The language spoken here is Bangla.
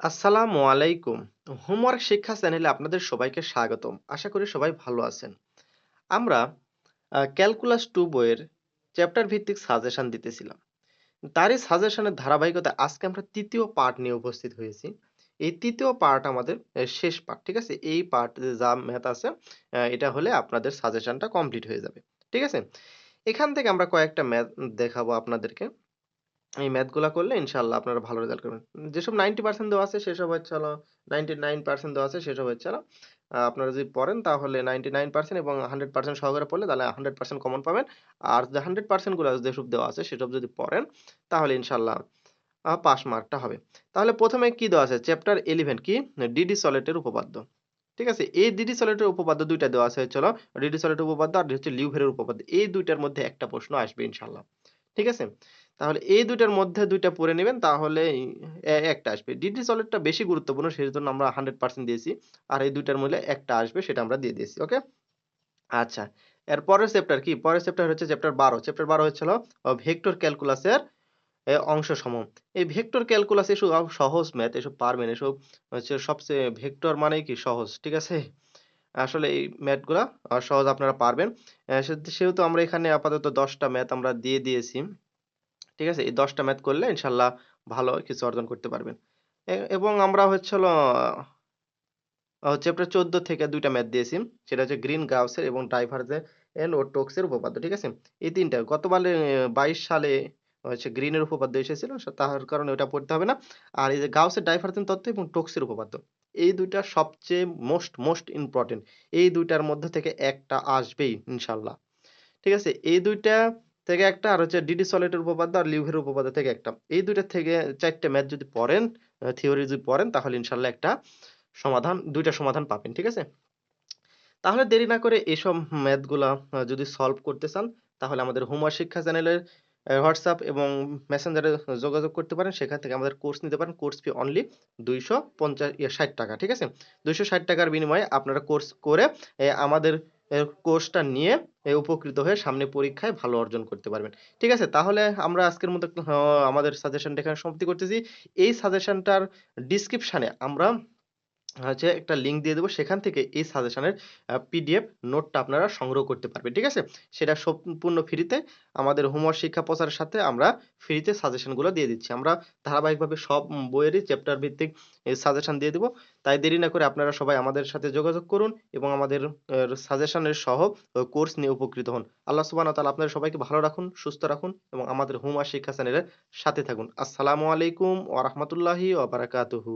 আসসালামু আলাইকুম। হোমওয়ার্ক শিক্ষা চ্যানেলে আপনাদের সবাইকে স্বাগতম। আশা করি সবাই ভালো আছেন। আমরা ক্যালকুলাস টু বইয়ের চ্যাপ্টার ভিত্তিক সাজেশন দিতেছিলাম। তারই সাজেশনের ধারাবাহিকতা আজকে আমরা তৃতীয় পার্ট নিয়ে উপস্থিত হয়েছি। এই তৃতীয় পার্ট আমাদের শেষ পার্ট। ঠিক আছে? এই পার্ট যা ম্যাথ আছে এটা হলে আপনাদের সাজেশনটা কমপ্লিট হয়ে যাবে। ঠিক আছে? এখান থেকে আমরা কয়েকটা ম্যাথ দেখাবো আপনাদেরকে। এই ম্যাথগুলা করলে ইনশাল্লাহ আপনারা ভালো রেজাল্ট করবেন। যেসব 90% দেওয়া আছে সেসব হচ্ছে হলো 99% দেওয়া আছে, সেসব হচ্ছে হলো আপনারা যদি পড়েন তাহলে 99% এবং 100% সহকারে পড়লে তাহলে 100% কমন পাবেন। আর যে 100% গুলা যেসব দেওয়া আছে সেসব যদি পড়েন তাহলে ইনশাআল্লাহ আ পাস মার্কটা হবে। তাহলে প্রথমে কি দেওয়া আছে? চ্যাপ্টার 11 কি? ডিডি সলেটের উপপাদ্য। ঠিক আছে? এই ডিডি সলেটের উপপাদ্য দুইটা দেওয়া আছে হচ্ছে ডিডি সলেটের উপপাদ্য আর হচ্ছে লিউভেরের উপপাদ্য। এই দুইটার মধ্যে একটা প্রশ্ন আসবে ইনশাআল্লাহ। ঠিক আছে? তাহলে এই দুইটার মধ্যে ২ টা পড়ে নিবেন তাহলেই এ, একটা আসবে। ডিডি সলেটটা বেশি গুরুত্বপূর্ণ, সেজন্য আমরা 100% দিয়েছি। আর এই ২ টার মধ্যে একটা আসবে, সেটা আমরা দিয়ে দিয়েছি। ওকে? আচ্ছা। এর পরের চ্যাপ্টার কি? পরের চ্যাপ্টার হচ্ছে চ্যাপ্টার ১২ চ্যাপ্টার ১২ হচ্ছে হলো অ ভেক্টর ক্যালকুলাসের এ, অংশসমূহ। এই ভেক্টর ক্যালকুলাস এসব সহজ ম্যাথ এসব পারবেন। এসব হচ্ছে সবচেয়ে ভেক্টর মানেই কি সহজ। ঠিক আছে? আসলে এই ম্যাথগুলা সহজ আপনারা পারবেন। সেহেতু আমরা এখানে আপাতত ১০ টা ম্যাথ আমরা দিয়ে দিয়েছি। ঠিক আছে? এই ১০ টা ম্যাথ করলে ইনশাআল্লাহ ভালো কিছু অর্জন করতে পারবেন। এবং আমরা হচ্ছে চ্যাপ্টার ১৪ থেকে ২ টা ম্যাথ দিয়েছি। সেটা হচ্ছে গ্রিন গাউসের এবং ডাইভারজেন্ট ও টোকসের উপপাদ্য। ঠিক আছে? এই ৩ টা। গতবারে ২২ সালে হচ্ছে গ্রিনের উপপাদ্য এসেছিল। তার কারণে ওটা পড়তে হবে না। আর এই যে গাউসের ডাইভারজেন্ট তত্ত্ব এবং টোকসের উপপাদ্য। এই দুইটা সবচেয়ে মোস্ট, মোস্ট ইম্পোর্টেন্ট। এই দুইটার মধ্যে থেকে একটা আসবেই ইনশাল্লাহ ঠিক আছে? এই ২ টা থেকে একটা আর হচ্ছে ডিডি সলেটের উপপাদ্য আর লিউভেরের উপপাদ্য থেকে একটা। এই দুইটা থেকে ৪ টা ম্যাথ যদি পড়েন, থিওরি যদি পড়েন তাহলে ইনশাল্লাহ একটা সমাধান দুইটা সমাধান পাবেন। ঠিক আছে? তাহলে দেরি না করে এসব ম্যাথগুলা যদি সলভ করতে চান তাহলে আমাদের হোমওয়ার্ক শিক্ষা চ্যানেলের হোয়াটসঅ্যাপ এবং মেসেঞ্জারে যোগাযোগ করতে পারেন। সেখান থেকে আমাদের কোর্স নিতে পারেন। কোর্স ফি অনলি ২৫০ ইয়া ৬০ টাকা। ঠিক আছে? ২৬০ টাকার বিনিময়ে আপনারা কোর্স করে আমাদের কোর্সটা নিয়ে উপকৃত হয়ে সামনে পরীক্ষায় ভালো অর্জন করতে পারবেন। ঠিক আছে? তাহলে আমরা আজকের মতো আমাদের সাজেশনটা এখানে সমাপ্তি করতেছি। এই সাজেশনটার ডেসক্রিপশনে আমরা হচ্ছে একটা লিংক দিয়ে দেবো সেখান থেকে এই সাজেশনের পিডিএফ নোটটা আপনারা সংগ্রহ করতে পারবেন। ঠিক আছে? সেটা সম্পূর্ণ ফ্রিতে আমাদের হোমওয়ার্ক শিক্ষা প্রচারের সাথে আমরা ফ্রিতে সাজেশনগুলো দিয়ে দিচ্ছি। আমরা ধারাবাহিকভাবে সব বইয়েরই চ্যাপ্টার ভিত্তিক সাজেশন দিয়ে দিব। তাই দেরি না করে আপনারা সবাই আমাদের সাথে যোগাযোগ করুন এবং আমাদের সাজেশনের সহ কোর্স নিয়ে উপকৃত হন। আল্লাহ সুবহানাহু ওয়া তাআলা আপনাদের সবাইকে ভালো রাখুন, সুস্থ রাখুন এবং আমাদের হোমওয়ার্ক শিক্ষা চ্যানেলের সাথে থাকুন। আসসালামু আলাইকুম ওয়া রাহমাতুল্লাহি ওয়া বারাকাতুহু।